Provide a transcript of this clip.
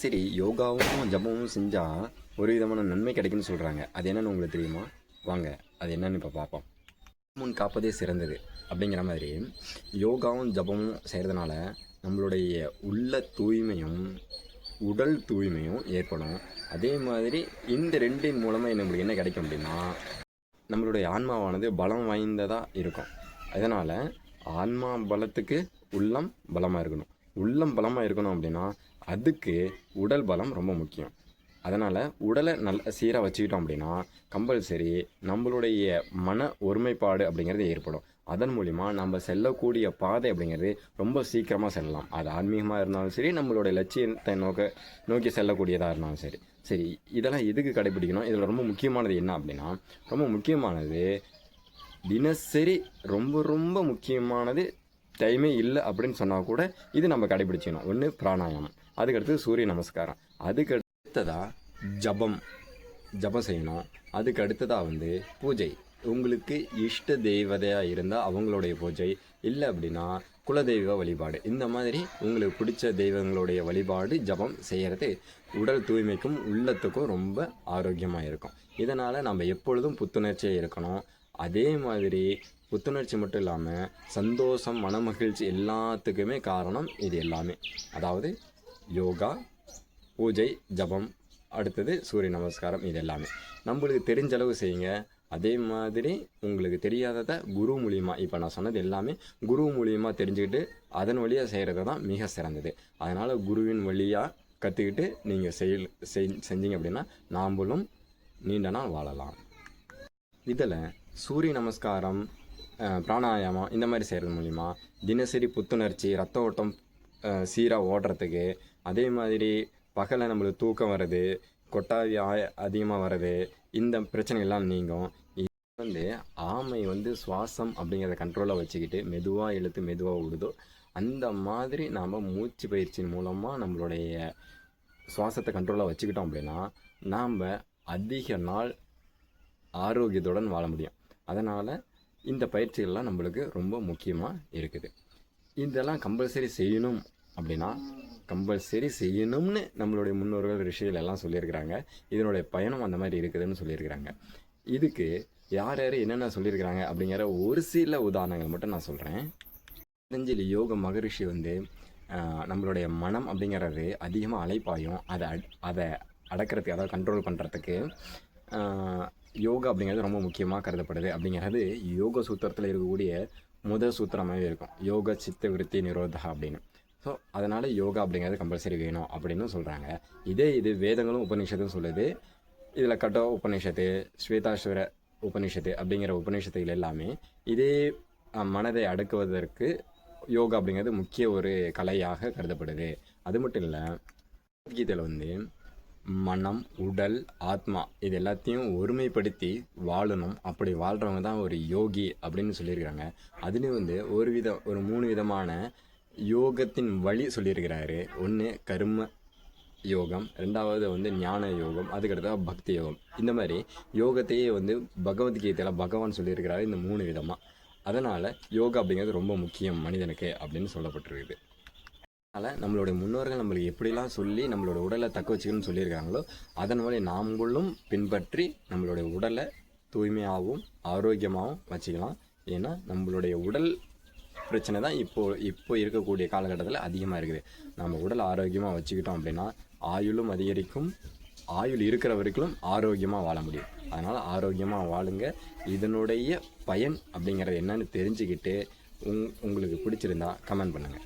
சரி யோகாவும் ஜபமும் செஞ்சால் ஒரு விதமான நன்மை கிடைக்குன்னு சொல்கிறாங்க அது என்னன்னு உங்களுக்கு தெரியுமா? வாங்க அது என்னன்னு இப்போ பார்ப்போம். முன் காப்பதே சிறந்தது அப்படிங்கிற மாதிரி யோகாவும் ஜபமும் செய்கிறதுனால நம்மளுடைய உள்ள தூய்மையும் உடல் தூய்மையும் ஏற்படும். அதே மாதிரி இந்த ரெண்டின் மூலமாக நம்மளுக்கு என்ன கிடைக்கும் அப்படின்னா நம்மளுடைய ஆன்மாவானது பலம் வாய்ந்ததாக இருக்கும். அதனால் ஆன்மா பலத்துக்கு உள்ளம் பலமாக இருக்கணும். உள்ளம் பலமாக இருக்கணும் அப்படின்னா அதுக்கு உடல் பலம் ரொம்ப முக்கியம். அதனால் உடலை நல்ல சீராக வச்சுக்கிட்டோம் அப்படின்னா கம்பல்சரி நம்மளுடைய மன ஒருமைப்பாடு அப்படிங்கிறது ஏற்படும். அதன் மூலிமா நம்ம செல்லக்கூடிய பாதை அப்படிங்கிறது ரொம்ப சீக்கிரமாக செல்லலாம். அது ஆன்மீகமாக இருந்தாலும் சரி நம்மளுடைய லட்சியத்தை நோக்க நோக்கி செல்லக்கூடியதாக இருந்தாலும் சரி. சரி இதெல்லாம் எதுக்கு கடைபிடிக்கணும்? இதில் ரொம்ப முக்கியமானது என்ன அப்படின்னா ரொம்ப முக்கியமானது தினசரி ரொம்ப ரொம்ப முக்கியமானது டைமே இல்லை அப்படின்னு சொன்னால் கூட இது நம்ம கடைபிடிச்சிக்கணும். ஒன்று பிராணாயாமம். அதுக்கடுத்து சூரிய நமஸ்காரம். அதுக்கு அடுத்ததாக ஜபம். ஜபம் செய்யணும். அதுக்கு அடுத்ததாக வந்து பூஜை. உங்களுக்கு இஷ்ட தெய்வதையாக இருந்தால் அவங்களுடைய பூஜை. இல்லை அப்படின்னா குலதெய்வ வழிபாடு. இந்த மாதிரி உங்களுக்கு பிடிச்ச தெய்வங்களுடைய வழிபாடு ஜபம் செய்கிறது உடல் தூய்மைக்கும் உள்ளத்துக்கும் ரொம்ப ஆரோக்கியமாக இருக்கும். இதனால் நம்ம எப்பொழுதும் புத்துணர்ச்சியாக இருக்கணும். அதே மாதிரி புத்துணர்ச்சி மட்டும் இல்லாமல் சந்தோஷம் மனமகிழ்ச்சி எல்லாத்துக்குமே காரணம் இது எல்லாமே. அதாவது யோகா பூஜை ஜபம் அடுத்தது சூரிய நமஸ்காரம் இது எல்லாமே நம்மளுக்கு தெரிஞ்ச அளவு செய்யுங்க. அதே மாதிரி உங்களுக்கு தெரியாததை குரு மூலியமாக இப்போ நான் சொன்னது எல்லாமே குரு மூலியமாக தெரிஞ்சுக்கிட்டு அதன் வழியாக செய்கிறது தான் மிக சிறந்தது. அதனால் குருவின் வழியாக கற்றுக்கிட்டு நீங்கள் செயல் செய் செஞ்சீங்க அப்படின்னா நாம்பளும் நீண்ட நாள் வாழலாம். இதில் சூரிய நமஸ்காரம் பிராணாயாமம் இந்த மாதிரி செய்கிறது மூலிமா தினசரி புத்துணர்ச்சி ரத்த ஓட்டம் சீராக ஓடுறதுக்கு அதே மாதிரி பகலில் நம்மளுக்கு தூக்கம் வருது கொட்டாவி அதிகமாக வருது இந்த பிரச்சனைகள்லாம் நீங்கும். இது வந்து ஆமை வந்து சுவாசம் அப்படிங்கிறத கண்ட்ரோலாக வச்சுக்கிட்டு மெதுவாக இழுத்து மெதுவாக விடுதோ அந்த மாதிரி நாம் மூச்சு பயிற்சியின் மூலமாக நம்மளுடைய சுவாசத்தை கண்ட்ரோலாக வச்சுக்கிட்டோம் அப்படின்னா நாம் அதிக நாள் ஆரோக்கியத்துடன் வாழ முடியும். அதனால் இந்த பயிற்சிகள்லாம் நம்மளுக்கு ரொம்ப முக்கியமாக இருக்குது. இதெல்லாம் கம்பல்சரி செய்யணும் அப்படின்னா கம்பல்சரி செய்யணும்னு நம்மளுடைய முன்னோர்கள் ரிஷிகள் எல்லாம் சொல்லியிருக்கிறாங்க. இதனுடைய பயணம் அந்த மாதிரி இருக்குதுன்னு சொல்லியிருக்கிறாங்க. இதுக்கு யார் யார் என்னென்ன சொல்லியிருக்கிறாங்க அப்படிங்கிற ஒரு சில உதாரணங்கள் மட்டும் நான் சொல்கிறேன் பதஞ்சலி யோக மகரிஷி வந்து நம்மளுடைய மனம் அப்படிங்கிறது அதிகமாக அலைப்பாயும் அதை அதை அடக்கிறதுக்கு அதாவது கண்ட்ரோல் பண்ணுறதுக்கு யோகா அப்படிங்கிறது ரொம்ப முக்கியமாக கருதப்படுது அப்படிங்கிறது யோக சூத்திரத்தில் இருக்கக்கூடிய முதல் சூத்திரமாகவே இருக்கும். யோக சித்த விருத்தி நிரோதா அப்படின்னு. ஸோ அதனால் யோகா அப்படிங்கிறது கம்பல்சரி வேணும் அப்படின்னு சொல்கிறாங்க இதே இது வேதங்களும் உபநிஷத்தும் சொல்லுது. இதில் கட்டோ உபநிஷத்து ஸ்வேதாஸ்வர உபநிஷத்து அப்படிங்கிற உபநிஷத்துகள் எல்லாமே இதே மனதை அடக்குவதற்கு யோகா அப்படிங்கிறது முக்கிய ஒரு கலையாக கருதப்படுது. அது மட்டும் இல்லை கீதையில் வந்து மனம் உடல் ஆத்மா இது எல்லாத்தையும் ஒருமைப்படுத்தி வாழணும். அப்படி வாழ்கிறவங்க தான் ஒரு யோகி அப்படின்னு சொல்லியிருக்கிறாங்க அதுலேயும் வந்து ஒரு வித ஒரு மூணு விதமான யோகத்தின் வழி சொல்லியிருக்கிறாரு. ஒன்று கர்ம யோகம் ரெண்டாவது வந்து ஞான யோகம் அதுக்கடுத்த பக்தி யோகம். இந்த மாதிரி யோகத்தையே வந்து பகவத்கீதையில் பகவான் சொல்லியிருக்கிறாரு இந்த மூணு விதமாக அதனால் யோகா அப்படிங்கிறது ரொம்ப முக்கியம் மனிதனுக்கு அப்படின்னு சொல்லப்பட்டிருக்குது. அதனால் நம்மளுடைய முன்னோர்கள் நம்மளுக்கு எப்படிலாம் சொல்லி நம்மளோட உடலை தக்க வச்சுக்கணும்னு சொல்லியிருக்காங்களோ அதன் வழி நாமளும் பின்பற்றி நம்மளுடைய உடலை தூய்மையாகவும் ஆரோக்கியமாகவும் வச்சுக்கலாம். ஏன்னா நம்மளுடைய உடல் பிரச்சனை தான் இப்போ இப்போ இருக்கக்கூடிய காலகட்டத்தில் அதிகமாக இருக்குது. நம்ம உடல் ஆரோக்கியமாக வச்சுக்கிட்டோம் அப்படின்னா ஆயுளும் அதிகரிக்கும் ஆயுள் இருக்கிற வரைக்கும் ஆரோக்கியமாக வாழ முடியும். அதனால் ஆரோக்கியமாக வாழுங்க. இதனுடைய பயன் அப்படிங்கிறது என்னன்னு தெரிஞ்சுக்கிட்டு உங் உங்களுக்கு பிடிச்சிருந்தா கமெண்ட் பண்ணுங்கள்